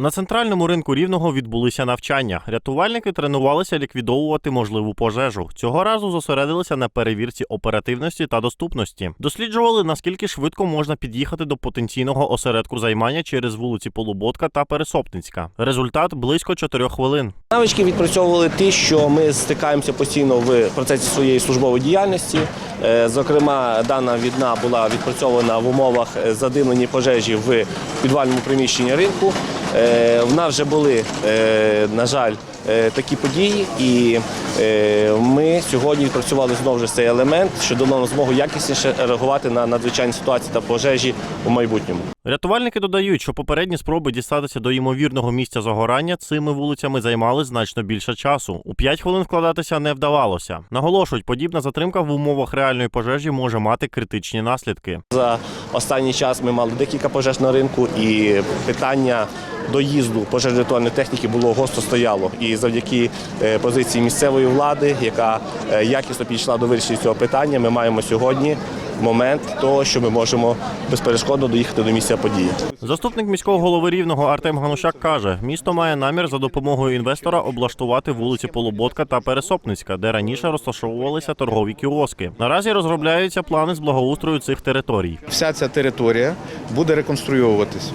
На центральному ринку рівного відбулися навчання. Рятувальники тренувалися ліквідовувати можливу пожежу. Цього разу зосередилися на перевірці оперативності та доступності. Досліджували наскільки швидко можна під'їхати до потенційного осередку займання через вулиці Полуботка та Пересопницька. Результат близько 4 хвилин. Навички відпрацьовували ті, що ми стикаємося постійно в процесі своєї службової діяльності. Е, Зокрема, дана відна була відпрацьована в умовах е, задимлені пожежі в підвальному приміщенні ринку. Е, В нас вже були, е, на жаль, такі події, і е, ми сьогодні відпрацювали знову ж цей елемент, що дало нам змогу якісніше реагувати на надзвичайні ситуації та пожежі у майбутньому. Рятувальники додають, що попередні спроби дістатися до ймовірного місця загорання цими вулицями займали значно більше часу. У 5 хвилин вкладатися не вдавалося. Наголошують, подібна затримка в умовах реальної пожежі може мати критичні наслідки. За останній час ми мали декілька пожеж на ринку, і питання доїзду пожежно-рятувальної техніки було гостро стояло. І завдяки е, позиції місцевої влади, яка е, якісно підійшла до вирішення цього питання, ми маємо сьогодні момент того, що ми можемо безперешкодно доїхати до місця події. Заступник міського голови рівного Артем Ганушак каже, місто має намір за допомогою інвестора облаштувати вулиці Полуботка та Пересопницька, де раніше розташовувалися торгові кіоски. Наразі розробляються плани з благоустрою цих територій. Вся ця територія буде реконструйовуватись.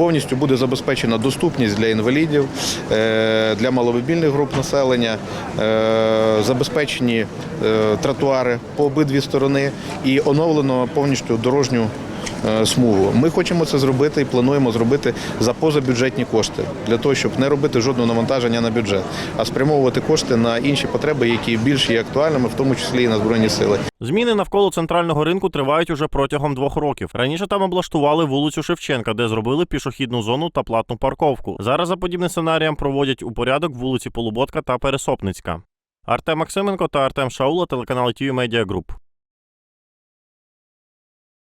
Повністю буде забезпечена доступність для інвалідів, е, для маломобільних груп населення, е, забезпечені е, тротуари по обидві сторони і оновлено повністю дорожню смугу. Ми хочемо це зробити і плануємо зробити за позабюджетні кошти для того, щоб не робити жодного навантаження на бюджет, а спрямовувати кошти на інші потреби, які більш є актуальними, в тому числі і на збройні сили. Зміни навколо центрального ринку тривають уже протягом двох років. Раніше там облаштували вулицю Шевченка, де зробили пішохідну зону та платну парковку. Зараз за подібним сценарієм проводять у порядок вулиці Полуботка та Пересопницька. Артем Максименко та Артем Шаула, телеканал Медіа Груп.